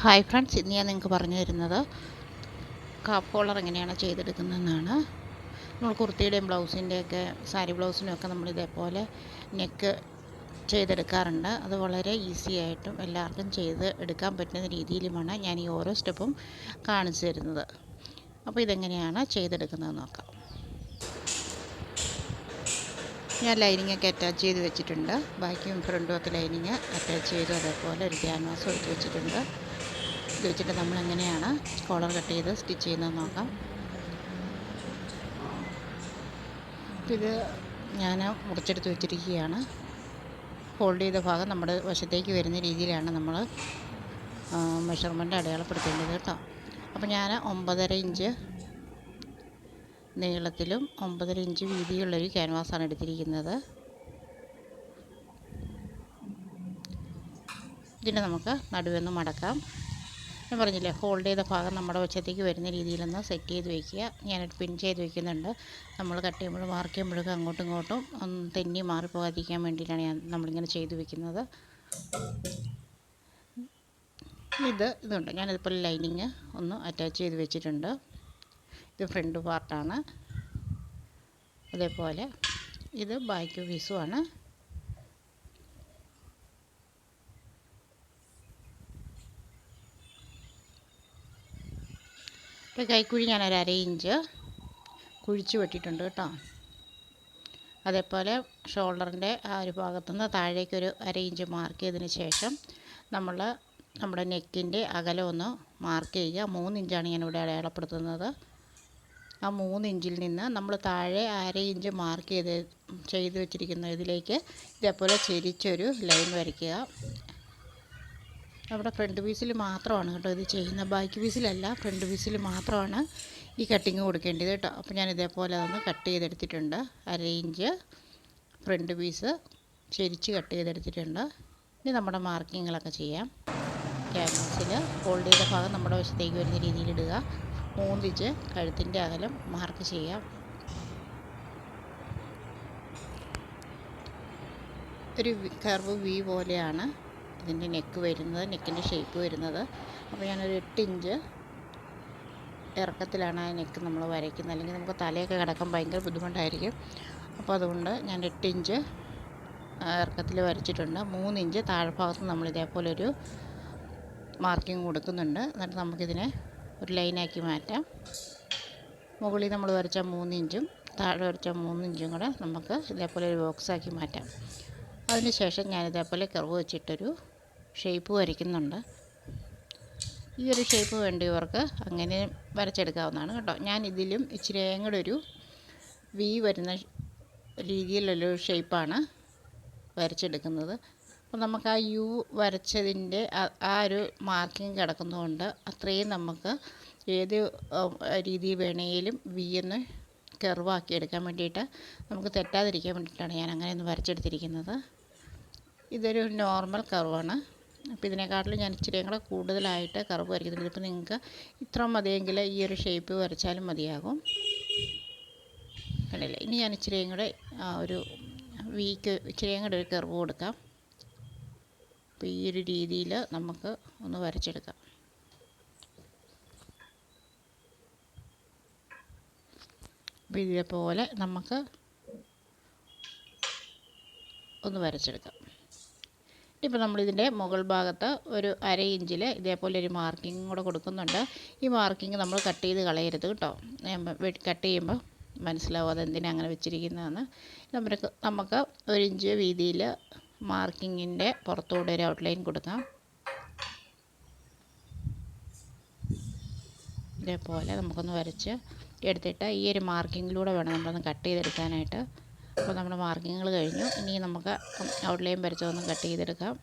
Hi friends ഇന്ന് ഞാൻ നിങ്ങൾക്ക് പറഞ്ഞു തരുന്നത് കാപ്പ് കോളർ എങ്ങനെയാണ് ചെയ്തെടുക്കുന്നതെന്നാണ്. നമ്മൾ കുർത്തിയുടെയും ബ്ലൗസിന്റെയൊക്കെ സാരി ബ്ലൗസിനൊക്കെ നമ്മൾ ഇതേപോലെ നെക്ക് ചെയ്തെടുക്കാറുണ്ട്. അത് വളരെ ഈസി ആയിട്ടും എല്ലാവർക്കും ചെയ്ത് എടുക്കാൻ പറ്റുന്ന രീതിയിലുമാണ് ഞാൻ ഈ ഓരോ സ്റ്റെപ്പും കാണിച്ചു തരുന്നത്. അപ്പോൾ ഇതെങ്ങനെയാണ് ചെയ്തെടുക്കുന്നത് നോക്കാം. ഞാൻ ലൈനിങ് ഒക്കെ അറ്റാച്ച് ചെയ്ത് വെച്ചിട്ടുണ്ട്. ബാക്കിയും ഫ്രണ്ടും ഒക്കെ ലൈനിങ് അറ്റാച്ച് ചെയ്ത് അതേപോലെ ഒരു ക്യാൻവാസ് എടുത്ത് വെച്ചിട്ടുണ്ട്. ഇത് വെച്ചിട്ട് നമ്മൾ എങ്ങനെയാണ് കോളർ കട്ട് ചെയ്ത് സ്റ്റിച്ച് ചെയ്യുന്നത് നോക്കാം. ഇത് ഞാൻ മുറിച്ചെടുത്ത് വെച്ചിരിക്കുകയാണ്. ഫോൾഡ് ചെയ്ത ഭാഗം നമ്മുടെ വശത്തേക്ക് വരുന്ന രീതിയിലാണ് നമ്മൾ മെഷർമെന്റ് അടയാളപ്പെടുത്തേണ്ടത് കേട്ടോ. അപ്പോൾ ഞാൻ ഒമ്പതര ഇഞ്ച് നീളത്തിലും ഒമ്പതര ഇഞ്ച് വീതിയുള്ളൊരു ക്യാൻവാസാണ് എടുത്തിരിക്കുന്നത്. ഇതിനെ നമുക്ക് നടുവെന്ന് മടക്കാം. ഞാൻ പറഞ്ഞില്ലേ ഹോൾഡ് ചെയ്ത ഭാഗം നമ്മുടെ വശത്തേക്ക് വരുന്ന രീതിയിലൊന്ന് സെറ്റ് ചെയ്ത് വയ്ക്കുക ഞാനൊരു പിൻ ചെയ്ത് വയ്ക്കുന്നുണ്ട് നമ്മൾ കട്ട് ചെയ്യുമ്പോഴും മാർക്ക് ചെയ്യുമ്പോഴൊക്കെ അങ്ങോട്ടും ഇങ്ങോട്ടും ഒന്ന് തെന്നി മാറിപ്പോകാതിരിക്കാൻ വേണ്ടിയിട്ടാണ് ഞാൻ നമ്മളിങ്ങനെ ചെയ്ത് വയ്ക്കുന്നത് ഇത് ഇതുണ്ട്. ഞാനിതുപോലെ ലൈനിങ് ഒന്ന് അറ്റാച്ച് ചെയ്ത് വെച്ചിട്ടുണ്ട്. ഇത് ഫ്രണ്ട് പാർട്ടാണ് അതേപോലെ ഇത് ബാക്ക് പീസുമാണ് ഇപ്പോൾ കൈക്കുഴി ഞാൻ ഒരു അര ഇഞ്ച് കുഴിച്ച് വെട്ടിയിട്ടുണ്ട് കേട്ടോ. അതേപോലെ ഷോൾഡറിന്റെ ആ ഒരു ഭാഗത്തുനിന്ന് താഴേക്കൊരു അര ഇഞ്ച് മാർക്ക് ചെയ്തതിന് ശേഷം നമ്മൾ നമ്മുടെ നെക്കിന്റെ അകലം ഒന്ന് മാർക്ക് ചെയ്യുക. മൂന്നിഞ്ചാണ് ഞാനിവിടെ അടയാളപ്പെടുത്തുന്നത്. ആ മൂന്നിഞ്ചിൽ നിന്ന് നമ്മൾ താഴെ അര ഇഞ്ച് മാർക്ക് ചെയ്ത് ചെയ്ത് വെച്ചിരിക്കുന്ന ഇതിലേക്ക് ഇതേപോലെ ചെരിച്ചൊരു ലൈൻ വരയ്ക്കുക. നമ്മുടെ ഫ്രണ്ട് പീസിൽ മാത്രമാണ് കേട്ടോ ഇത് ചെയ്യുന്നത്. ബാക്ക് പീസിലല്ല ഫ്രണ്ട് പീസിൽ മാത്രമാണ് ഈ കട്ടിങ് കൊടുക്കേണ്ടത് കേട്ടോ. അപ്പോൾ ഞാൻ ഇതേപോലെ അതൊന്ന് കട്ട് ചെയ്തെടുത്തിട്ടുണ്ട്. അര ഇഞ്ച് ഫ്രണ്ട് പീസ് ചെരിച്ച് കട്ട് ചെയ്തെടുത്തിട്ടുണ്ട്. ഇനി നമ്മുടെ മാർക്കിങ്ങുകളൊക്കെ ചെയ്യാം. ക്യാൻവാസിൽ ഫോൾഡ് ചെയ്ത ഭാഗം നമ്മുടെ വശത്തേക്ക് വരുന്ന രീതിയിൽ രീതിയിലിടുക മൂന്നിഞ്ച് കഴുത്തിന്റെ അകലം മാർക്ക് ചെയ്യാം. ഒരു കർവ് വി പോലെയാണ് ഇതിന്റെ നെക്ക് വരുന്നത് നെക്കിന്റെ ഷേപ്പ് വരുന്നത്. അപ്പോൾ ഞാനൊരു എട്ട് ഇഞ്ച് ഇറക്കത്തിലാണ് ആ നെക്ക് നമ്മൾ വരയ്ക്കുന്നത്. അല്ലെങ്കിൽ നമുക്ക് തലയൊക്കെ കിടക്കാൻ ഭയങ്കര ബുദ്ധിമുട്ടായിരിക്കും. അപ്പോൾ അതുകൊണ്ട് ഞാൻ എട്ട് ഇഞ്ച് ഇറക്കത്തിൽ വരച്ചിട്ടുണ്ട്. മൂന്ന് ഇഞ്ച് താഴ്ഭാഗത്ത് നമ്മൾ ഇതേപോലെ ഒരു മാർക്കിംഗ് കൊടുക്കുന്നുണ്ട്. എന്നിട്ട് നമുക്കിതിനെ ഒരു ലൈനാക്കി മാറ്റാം. മുകളിൽ നമ്മൾ വരച്ച മൂന്ന് ഇഞ്ചും താഴെ വരച്ച മൂന്ന് ഇഞ്ചും കൂടെ നമുക്ക് ഇതേപോലെ ഒരു ബോക്സാക്കി മാറ്റാം. അതിനുശേഷം ഞാൻ ഇതേപോലെ കർവ് വെച്ചിട്ടൊരു ഷേപ്പ് വരയ്ക്കുന്നുണ്ട്. ഈ ഒരു ഷേപ്പ് വേണ്ടിയവർക്ക് അങ്ങനെ വരച്ചെടുക്കാവുന്നതാണ് കേട്ടോ. ഞാൻ ഇതിലും ഇച്ചിരിയും കൂടെ ഒരു വി വരുന്ന രീതിയിലുള്ളൊരു ഷേപ്പാണ് വരച്ചെടുക്കുന്നത്. അപ്പോൾ നമുക്ക് ആ യു വരച്ചതിന്റെ ആ ഒരു മാർക്കിങ് കിടക്കുന്നതുകൊണ്ട് അത്രയും നമുക്ക് ഏത് രീതി വേണമെങ്കിലും വി എന്ന് കെർവാക്കി എടുക്കാൻ വേണ്ടിയിട്ട് നമുക്ക് തെറ്റാതിരിക്കാൻ വേണ്ടിയിട്ടാണ് ഞാൻ അങ്ങനെ ഒന്ന് വരച്ചെടുത്തിരിക്കുന്നത്. ഇതൊരു നോർമൽ കർവാണ്. അപ്പോൾ ഇതിനെക്കാട്ടിലും ഞാൻ ഇച്ചിരി കൂടെ കൂടുതലായിട്ട് കർവ് വരയ്ക്കുന്നുണ്ട്. ഇതിപ്പോൾ നിങ്ങൾക്ക് ഇത്ര മതിയെങ്കിൽ ഈ ഒരു ഷേപ്പ് വരച്ചാലും മതിയാകും. കണ്ടില്ലേ? ഇനി ഞാൻ ഇച്ചിരി കൂടെ ഒരു വീക്ക് ഇച്ചിരി കൂടെ ഒരു കർവ് കൊടുക്കാം. അപ്പോൾ ഈ ഒരു രീതിയിൽ നമുക്ക് ഒന്ന് വരച്ചെടുക്കാം. അപ്പോൾ ഇതേപോലെ നമുക്ക് ഒന്ന് വരച്ചെടുക്കാം. ഇപ്പോൾ നമ്മളിതിന്റെ മുകൾ ഭാഗത്ത് ഒരു അര ഇഞ്ചിൽ ഇതേപോലെ ഒരു മാർക്കിംഗ് കൂടെ കൊടുക്കുന്നുണ്ട്. ഈ മാർക്കിംഗ് നമ്മൾ കട്ട് ചെയ്ത് കളയരുത് കേട്ടോ. കട്ട് ചെയ്യുമ്പോൾ മനസ്സിലാവും അതെന്തിനാണ് അങ്ങനെ വെച്ചിരിക്കുന്നതെന്ന്. നമുക്ക് നമുക്ക് ഒരു ഇഞ്ച് വീതിയിൽ മാർക്കിങ്ങിന്റെ പുറത്തൂടെ ഒരു ഔട്ട്ലൈൻ കൊടുക്കാം. ഇതേപോലെ നമുക്കൊന്ന് വരച്ച് എടുത്തിട്ട് ഈ ഒരു മാർക്കിങ്ങിലൂടെ വേണം നമ്മളൊന്ന് കട്ട് ചെയ്തെടുക്കാനായിട്ട്. അപ്പോൾ നമ്മുടെ മാർക്കിങ്ങൾ കഴിഞ്ഞു. ഇനി നമുക്ക് ഔട്ട്ലൈൻ വരച്ചതൊന്ന് കട്ട് ചെയ്തെടുക്കാം.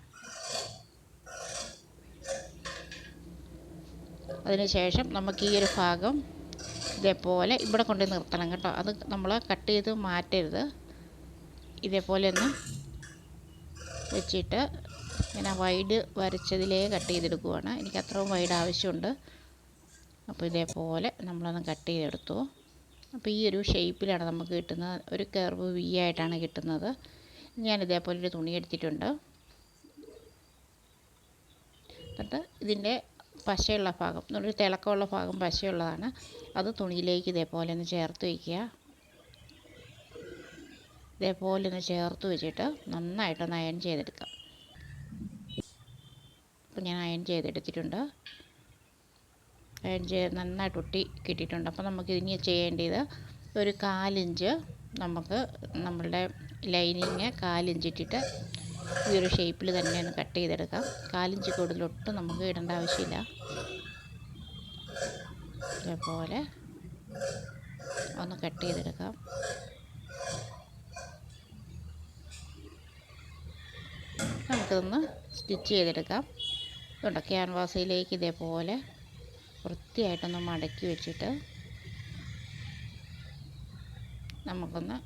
അതിനുശേഷം നമുക്ക് ഈ ഒരു ഭാഗം ഇതേപോലെ ഇവിടെ കൊണ്ട് നിർത്തണം കേട്ടോ. അത് നമ്മൾ കട്ട് ചെയ്ത് മാറ്റരുത്. ഇതേപോലെ ഒന്ന് വെച്ചിട്ട് ഞാൻ വൈഡ് വരച്ചതിലേ കട്ട് ചെയ്തെടുക്കുവാണ്. എനിക്ക് അത്രയും വൈഡ് ആവശ്യമുണ്ട്. അപ്പോൾ ഇതേപോലെ നമ്മളൊന്ന് കട്ട് ചെയ്തെടുത്തു. അപ്പോൾ ഈ ഒരു ഷേപ്പിലാണ് നമുക്ക് കിട്ടുന്നത്. ഒരു കർവ് വി ആയിട്ടാണ് കിട്ടുന്നത്. ഞാൻ ഇതേപോലെ ഒരു തുണി എടുത്തിട്ടുണ്ട്. എന്നിട്ട് ഇതിന്റെ പശയുള്ള ഭാഗം ഒരു തിളക്കമുള്ള ഭാഗം പശയുള്ളതാണ്. അത് തുണിയിലേക്ക് ഇതേപോലെ ഒന്ന് ചേർത്ത് വയ്ക്കുക. ഇതേപോലെ ഒന്ന് ചേർത്ത് വെച്ചിട്ട് നന്നായിട്ടൊന്ന് അയൺ ചെയ്തെടുക്കാം. അപ്പോൾ ഞാൻ അയൺ ചെയ്തെടുത്തിട്ടുണ്ട്. നന്നായിട്ട് ഒട്ടി കിട്ടിയിട്ടുണ്ട്. അപ്പോൾ നമുക്ക് ഇനി ചെയ്യേണ്ടത് ഒരു കാലിഞ്ച് നമുക്ക് നമ്മളുടെ ലൈനിങ് കാലിഞ്ച് ഇട്ടിട്ട് ഈ ഒരു ഷേപ്പിൽ തന്നെ ഒന്ന് കട്ട് ചെയ്തെടുക്കാം. കാലിഞ്ച് കൂടുതൽ ഒട്ടും നമുക്ക് ഇടേണ്ട ആവശ്യമില്ല. ഇതേപോലെ ഒന്ന് കട്ട് ചെയ്തെടുക്കാം. നമുക്കിതൊന്ന് സ്റ്റിച്ച് ചെയ്തെടുക്കാം. ഇതുണ്ട്? ക്യാൻവാസിലേക്ക് ഇതേപോലെ വൃത്തിയായിട്ടൊന്ന് മടക്കി വെച്ചിട്ട് നമുക്കൊന്ന്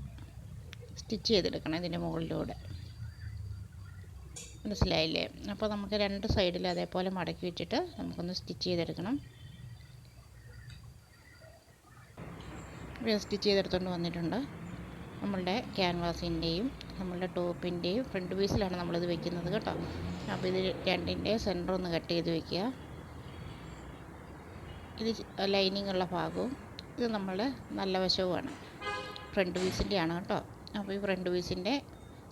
സ്റ്റിച്ച് ചെയ്തെടുക്കണം ഇതിന്റെ മുകളിലൂടെ. മനസ്സിലായില്ലേ? അപ്പോൾ നമുക്ക് രണ്ട് സൈഡിൽ അതേപോലെ മടക്കി വെച്ചിട്ട് നമുക്കൊന്ന് സ്റ്റിച്ച് ചെയ്തെടുക്കണം. സ്റ്റിച്ച് ചെയ്തെടുത്തുകൊണ്ട് വന്നിട്ടുണ്ട്. നമ്മളുടെ ക്യാൻവാസിന്റെയും നമ്മളുടെ ടോപ്പിന്റെയും ഫ്രണ്ട് പീസിലാണ് നമ്മളിത് വെക്കുന്നത് കേട്ടോ. അപ്പോൾ ഇത് രണ്ടിന്റെ സെന്റർ ഒന്ന് കട്ട് ചെയ്ത് വെക്കുക. ഇത് ലൈനിങ് ഉള്ള ഭാഗവും ഇത് നമ്മളുടെ നല്ല വശവുമാണ്. ഫ്രണ്ട് പീസിന്റെയാണ് കേട്ടോ. അപ്പോൾ ഈ ഫ്രണ്ട് പീസിന്റെ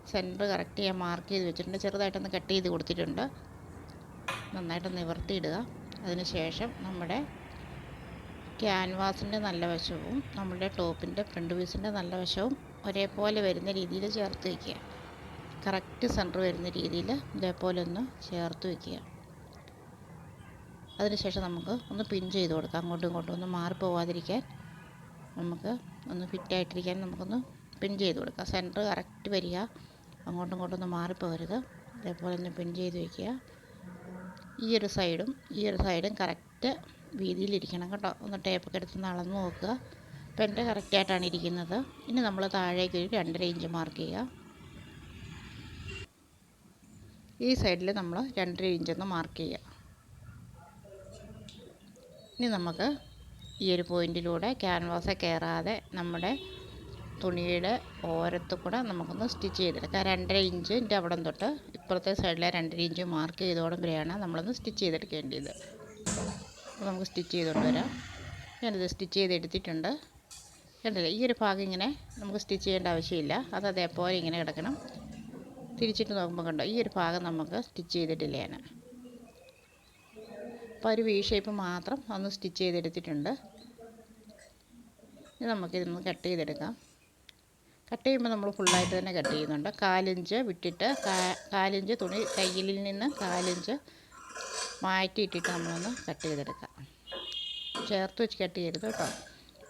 സെന്റർ കറക്റ്റ് ചെയ്യാൻ മാർക്ക് ചെയ്ത് വെച്ചിട്ടുണ്ട്. ചെറുതായിട്ടൊന്ന് കട്ട് ചെയ്ത് കൊടുത്തിട്ടുണ്ട്. നന്നായിട്ട് നിവർത്തിയിടുക. അതിന് ശേഷം നമ്മുടെ ക്യാൻവാസിന്റെ നല്ല വശവും നമ്മുടെ ടോപ്പിന്റെ ഫ്രണ്ട് പീസിന്റെ നല്ല വശവും ഒരേപോലെ വരുന്ന രീതിയിൽ ചേർത്ത് വയ്ക്കുക കറക്റ്റ് സെന്റർ വരുന്ന രീതിയിൽ ഇതേപോലെ ഒന്ന് ചേർത്ത് വയ്ക്കുക അതിനുശേഷം നമുക്ക് ഒന്ന് പിൻ ചെയ്ത് കൊടുക്കാം. അങ്ങോട്ടും ഇങ്ങോട്ടും ഒന്ന് മാറി പോവാതിരിക്കാൻ നമുക്ക് ഒന്ന് ഫിറ്റായിട്ടിരിക്കാൻ നമുക്കൊന്ന് പിൻ ചെയ്ത് കൊടുക്കാം. സെന്റർ കറക്റ്റ് വരിക. അങ്ങോട്ടും ഇങ്ങോട്ടും ഒന്ന് മാറിപ്പോകരുത് ഇതേപോലെ തന്നെ പിൻ ചെയ്ത് വയ്ക്കുക ഈ ഒരു സൈഡും ഈ ഒരു സൈഡും കറക്റ്റ് വീതിയിലിരിക്കണം കേട്ടോ. ഒന്ന് ടേപ്പൊക്കെ എടുത്ത് അളന്ന് നോക്കുക. അപ്പോൾ എന്റെ കറക്റ്റായിട്ടാണ് ഇരിക്കുന്നത്. ഇനി നമ്മൾ താഴേക്ക് ഒരു രണ്ടര ഇഞ്ച് മാർക്ക് ചെയ്യുക. ഈ സൈഡിൽ നമ്മൾ രണ്ടര ഇഞ്ചൊന്ന് മാർക്ക് ചെയ്യുക. ഇനി നമുക്ക് ഈ ഒരു പോയിന്റിലൂടെ ക്യാൻവാസ് കയറാതെ നമ്മുടെ തുണിയുടെ ഓരത്ത് കൂടെ നമുക്കൊന്ന് സ്റ്റിച്ച് ചെയ്തെടുക്കാം. രണ്ടര ഇഞ്ചിന്റെ അവിടം തൊട്ട് ഇപ്പുറത്തെ സൈഡിലെ രണ്ടര ഇഞ്ച് മാർക്ക് ചെയ്തോടുമ്പോഴാണ് നമ്മളൊന്ന് സ്റ്റിച്ച് ചെയ്തെടുക്കേണ്ടത്. അപ്പോൾ നമുക്ക് സ്റ്റിച്ച് ചെയ്തുകൊണ്ട് വരാം. ഞാനിത് സ്റ്റിച്ച് ചെയ്തെടുത്തിട്ടുണ്ട്. കണ്ടില്ലേ? ഈ ഒരു ഭാഗം ഇങ്ങനെ നമുക്ക് സ്റ്റിച്ച് ചെയ്യേണ്ട ആവശ്യമില്ല. അത് അതേപോലെ ഇങ്ങനെ കിടക്കണം. തിരിച്ചിട്ട് നോക്കുമ്പോൾ കണ്ടോ? ഈ ഒരു ഭാഗം നമുക്ക് സ്റ്റിച്ച് ചെയ്തിട്ടില്ല ഞാൻ? അപ്പോൾ ഒരു വി ഷേപ്പ് മാത്രം ഒന്ന് സ്റ്റിച്ച് ചെയ്തെടുത്തിട്ടുണ്ട്. ഇനി നമുക്കിതൊന്ന് കട്ട് ചെയ്തെടുക്കാം. കട്ട് ചെയ്യുമ്പോൾ നമ്മൾ ഫുള്ളായിട്ട് തന്നെ കട്ട് ചെയ്യുന്നുണ്ട്. കാലിഞ്ച് വിട്ടിട്ട് കാലിഞ്ച് തുണി കയ്യിലിൽ നിന്ന് കാലിഞ്ച് മാറ്റിയിട്ടിട്ട് നമ്മളൊന്ന് കട്ട് ചെയ്തെടുക്കാം. ചേർത്ത് വെച്ച് കട്ട് ചെയ്യരുത് കേട്ടോ.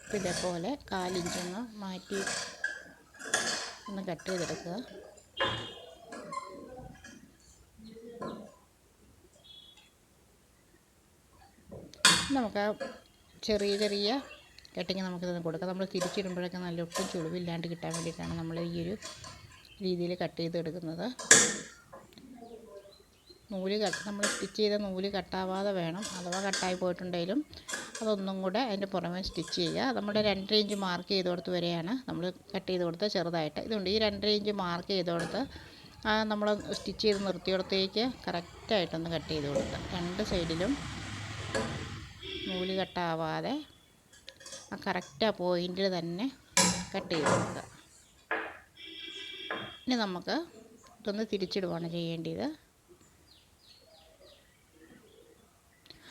അപ്പോൾ ഇതേപോലെ കാലിഞ്ചൊന്ന് മാറ്റി ഒന്ന് കട്ട് ചെയ്തെടുക്കുക. നമുക്ക് ചെറിയ ചെറിയ കട്ടിങ് നമുക്കിത് കൊടുക്കാം. നമ്മൾ തിരിച്ചിടുമ്പോഴൊക്കെ നല്ല ഒട്ടും ചുളിവില്ലാണ്ട് കിട്ടാൻ വേണ്ടിയിട്ടാണ് നമ്മൾ ഈ ഒരു രീതിയിൽ കട്ട് ചെയ്തെടുക്കുന്നത് നൂൽ കട്ട് നമ്മൾ സ്റ്റിച്ച് ചെയ്ത നൂൽ കട്ടാവാതെ വേണം. അഥവാ കട്ടായി പോയിട്ടുണ്ടെങ്കിലും അതൊന്നും കൂടെ അതിന്റെ പുറമേ സ്റ്റിച്ച് ചെയ്യുക. നമ്മുടെ രണ്ടര ഇഞ്ച് മാർക്ക് ചെയ്ത് കൊടുത്ത് വരെയാണ് നമ്മൾ കട്ട് ചെയ്ത് കൊടുത്ത് ചെറുതായിട്ട്. ഇതുണ്ട് ഈ രണ്ടര ഇഞ്ച് മാർക്ക് ചെയ്ത് കൊടുത്ത് നമ്മൾ സ്റ്റിച്ച് ചെയ്ത് നിർത്തിയിടത്തേക്ക് കറക്റ്റായിട്ടൊന്ന് കട്ട് ചെയ്ത് കൊടുക്കുക. രണ്ട് സൈഡിലും നൂൽ കട്ടാവാതെ ആ കറക്റ്റ് ആ പോയിന്റിൽ തന്നെ കട്ട് ചെയ്ത് കൊടുക്കുക. ഇനി നമുക്ക് ഇതൊന്ന് തിരിച്ചിടുവാണ് ചെയ്യേണ്ടത്.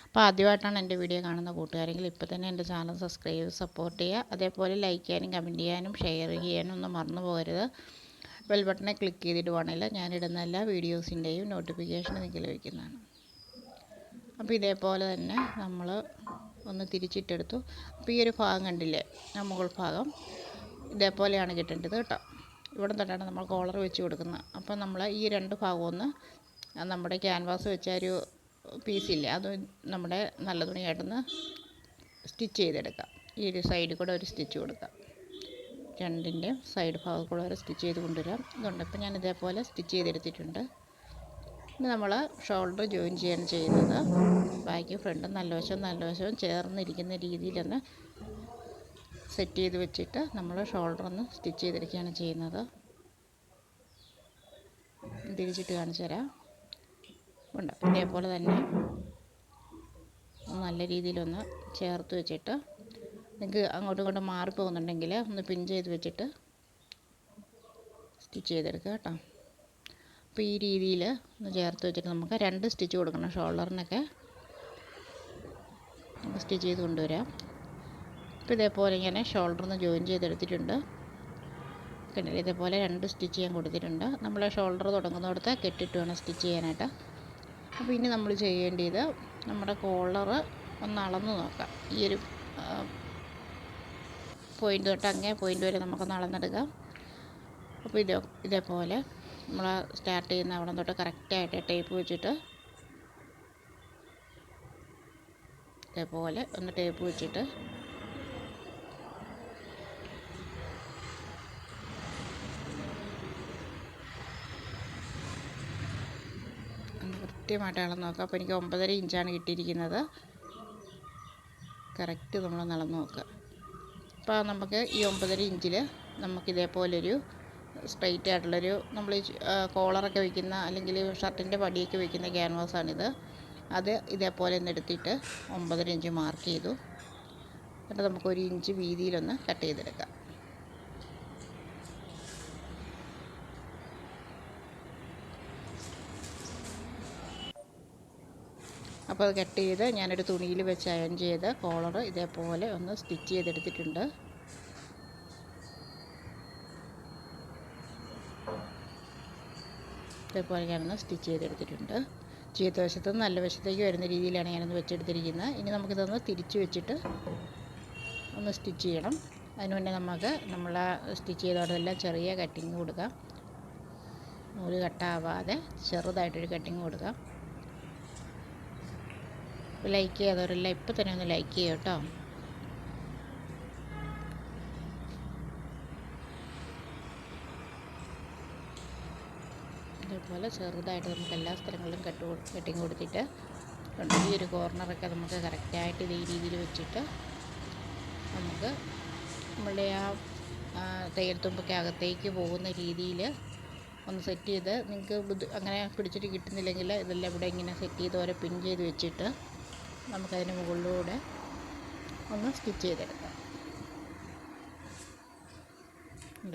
അപ്പോൾ ആദ്യമായിട്ടാണ് എന്റെ വീഡിയോ കാണുന്ന കൂട്ടുകാരെങ്കിൽ ഇപ്പോൾ തന്നെ എന്റെ ചാനൽ സബ്സ്ക്രൈബ് ചെയ്ത് സപ്പോർട്ട് ചെയ്യുക. അതേപോലെ ലൈക്ക് ചെയ്യാനും കമന്റ് ചെയ്യാനും ഷെയർ ചെയ്യാനും ഒന്നും മറന്നു പോകരുത്. ബെൽ ബട്ടണെ ക്ലിക്ക് ചെയ്തിടുവാണെങ്കിൽ ഞാനിടുന്ന എല്ലാ വീഡിയോസിന്റെയും നോട്ടിഫിക്കേഷൻ നിങ്ങൾക്ക് ലഭിക്കുന്നതാണ്. അപ്പോൾ ഇതേപോലെ തന്നെ നമ്മൾ ഒന്ന് തിരിച്ചിട്ടെടുത്തു. അപ്പോൾ ഈ ഒരു ഭാഗം കണ്ടില്ലേ? ആ മുകൾ ഭാഗം ഇതേപോലെയാണ് കിട്ടേണ്ടത് കേട്ടോ. ഇവിടെ തൊട്ടാണ് നമ്മൾ കോളർ വെച്ച് കൊടുക്കുന്നത്. അപ്പോൾ നമ്മൾ ഈ രണ്ട് ഭാഗവും ഒന്ന് നമ്മുടെ ക്യാൻവാസ് വെച്ച ഒരു പീസില്ലേ അത് നമ്മുടെ നല്ല തുണിയായിട്ടൊന്ന് സ്റ്റിച്ച് ചെയ്തെടുക്കാം. ഈ ഒരു സൈഡിൽ കൂടെ ഒരു സ്റ്റിച്ച് കൊടുക്കാം. രണ്ടിന്റെ സൈഡ് ഭാഗത്തു കൂടെ ഒരു സ്റ്റിച്ച് ചെയ്ത് കൊണ്ടുവരാം. ഇതുണ്ട്. ഇപ്പം ഞാൻ ഇതേപോലെ സ്റ്റിച്ച് ചെയ്തെടുത്തിട്ടുണ്ട്. ഇനി നമ്മൾ ഷോൾഡർ ജോയിൻ ചെയ്യാണ് ചെയ്യുന്നത്. ബാക്കി ഫ്രണ്ടും നല്ല വശവും നല്ല വശവും ചേർന്നിരിക്കുന്ന രീതിയിലൊന്ന് സെറ്റ് ചെയ്ത് വെച്ചിട്ട് നമ്മൾ ഷോൾഡർ ഒന്ന് സ്റ്റിച്ച് ചെയ്തിരിക്കുകയാണ് ചെയ്യുന്നത്. തിരിച്ചിട്ട് കാണിച്ചു തരാം. ഉണ്ട്. ഇതേപോലെ തന്നെ നല്ല രീതിയിലൊന്ന് ചേർത്ത് വെച്ചിട്ട് നിങ്ങൾക്ക് അങ്ങോട്ടും ഇങ്ങോട്ടും മാറി പോകുന്നുണ്ടെങ്കിൽ ഒന്ന് പിൻ ചെയ്ത് വെച്ചിട്ട് സ്റ്റിച്ച് ചെയ്തെടുക്കുക കേട്ടോ. അപ്പോൾ ഈ രീതിയിൽ ഒന്ന് ചേർത്ത് വെച്ചിട്ട് നമുക്ക് രണ്ട് സ്റ്റിച്ച് കൊടുക്കണം ഷോൾഡറിനൊക്കെ. നമുക്ക് സ്റ്റിച്ച് ചെയ്ത് കൊണ്ടുവരാം. അപ്പോൾ ഇതേപോലെ ഇങ്ങനെ ഷോൾഡറിന്ന് ജോയിൻ ചെയ്തെടുത്തിട്ടുണ്ട്. കണ്ടില്ലേ? ഇതേപോലെ രണ്ട് സ്റ്റിച്ച് ഞാൻ കൊടുത്തിട്ടുണ്ട്. നമ്മൾ ഷോൾഡർ തുടങ്ങുന്നിടത്ത് കെട്ടിട്ട് വേണം സ്റ്റിച്ച് ചെയ്യാനായിട്ട്. അപ്പോൾ ഇനി നമ്മൾ ചെയ്യേണ്ടത് നമ്മുടെ കോളർ ഒന്ന് അളന്ന് നോക്കാം. ഈ ഒരു പോയിന്റ് തൊട്ട് അങ്ങേ പോയിന്റ് വരെ നമുക്കൊന്ന് അളന്നെടുക്കാം. അപ്പോൾ ഇതോ ഇതേപോലെ നമ്മൾ സ്റ്റാർട്ട് ചെയ്യുന്ന അവിടെ തൊട്ട് കറക്റ്റായിട്ട് ടേപ്പ് വെച്ചിട്ട് ഇതേപോലെ ഒന്ന് ടേപ്പ് വെച്ചിട്ട് കൃത്യമായിട്ട് അളന്ന് നോക്കാം. അപ്പോൾ എനിക്ക് ഒമ്പതര ഇഞ്ചാണ് കിട്ടിയിരിക്കുന്നത്. കറക്റ്റ് നമ്മൾ അളന്ന് നോക്കുക അപ്പോൾ നമുക്ക് ഈ ഒമ്പതര ഇഞ്ചിൽ നമുക്ക് ഇതേപോലൊരു സ്ട്രെയിറ്റ് ആയിട്ടുള്ളൊരു നമ്മൾ കോളറൊക്കെ വയ്ക്കുന്ന അല്ലെങ്കിൽ ഷർട്ടിന്റെ പടിയൊക്കെ വയ്ക്കുന്ന ക്യാൻവാസാണിത്. അത് ഇതേപോലെ ഒന്ന് എടുത്തിട്ട് ഒമ്പതര ഇഞ്ച് മാർക്ക് ചെയ്തു. എന്നിട്ട് നമുക്ക് ഒരു ഇഞ്ച് വീതിയിലൊന്ന് കട്ട് ചെയ്തെടുക്കാം. അപ്പോൾ അത് കട്ട് ചെയ്ത് ഞാനൊരു തുണിയിൽ വെച്ച് അയൺ ചെയ്ത് കോളർ ഇതേപോലെ ഒന്ന് സ്റ്റിച്ച് ചെയ്തെടുത്തിട്ടുണ്ട്. ഇതേപോലെ ഞാനൊന്ന് സ്റ്റിച്ച് ചെയ്തെടുത്തിട്ടുണ്ട്. ചീത്ത വശത്ത് നല്ല വശത്തേക്ക് വരുന്ന രീതിയിലാണ് ഞാനൊന്ന് വെച്ചെടുത്തിരിക്കുന്നത്. ഇനി നമുക്കിതൊന്ന് തിരിച്ച് വെച്ചിട്ട് ഒന്ന് സ്റ്റിച്ച് ചെയ്യണം. അതിന് മുന്നേ നമുക്ക് നമ്മൾ സ്റ്റിച്ച് ചെയ്തോടെല്ലാം ചെറിയ കട്ടിങ് കൊടുക്കാം. നൂൽ കട്ടാവാതെ ചെറുതായിട്ടൊരു കട്ടിങ് കൊടുക്കാം. ലൈക്ക് ചെയ്തവരെല്ലാം ഇപ്പം തന്നെ ഒന്ന് ലൈക്ക് ചെയ്യാം കേട്ടോ. ഇതേപോലെ ചെറുതായിട്ട് നമുക്ക് എല്ലാ സ്ഥലങ്ങളിലും കട്ട് കെട്ടിങ് കൊടുത്തിട്ട് ഈ ഒരു കോർണറൊക്കെ നമുക്ക് കറക്റ്റായിട്ട് ഇതേ രീതിയിൽ വെച്ചിട്ട് നമുക്ക് നമ്മളുടെ ആ തയ്യൽ തുമ്പൊക്കെ അകത്തേക്ക് പോകുന്ന രീതിയിൽ ഒന്ന് സെറ്റ് ചെയ്ത് നിങ്ങൾക്ക് ബുദ്ധി അങ്ങനെ പിടിച്ചിട്ട് കിട്ടുന്നില്ലെങ്കിൽ ഇതെല്ലാം ഇവിടെ ഇങ്ങനെ സെറ്റ് ചെയ്ത് ഓരോ പിൻ ചെയ്ത് വെച്ചിട്ട് നമുക്കതിന് മുകളിലൂടെ ഒന്ന് സ്റ്റിച്ച് ചെയ്തെടുക്കാം.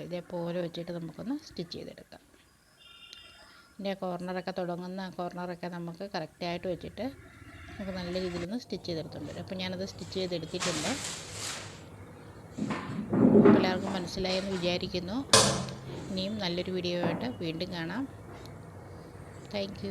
ഇതേപോലെ വെച്ചിട്ട് നമുക്കൊന്ന് സ്റ്റിച്ച് ചെയ്തെടുക്കാം. ഇതിന്റെ കോർണറൊക്കെ തുടങ്ങുന്ന കോർണറൊക്കെ നമുക്ക് കറക്റ്റായിട്ട് വെച്ചിട്ട് നമുക്ക് നല്ല രീതിയിൽ ഒന്ന് സ്റ്റിച്ച് ചെയ്തെടുത്തുണ്ട് അപ്പോൾ ഞാനത് സ്റ്റിച്ച് ചെയ്തെടുത്തിട്ടുണ്ട്. എല്ലാവർക്കും മനസ്സിലായെന്ന് വിചാരിക്കുന്നു. ഇനിയും നല്ലൊരു വീഡിയോ ആയിട്ട് വീണ്ടും കാണാം. താങ്ക്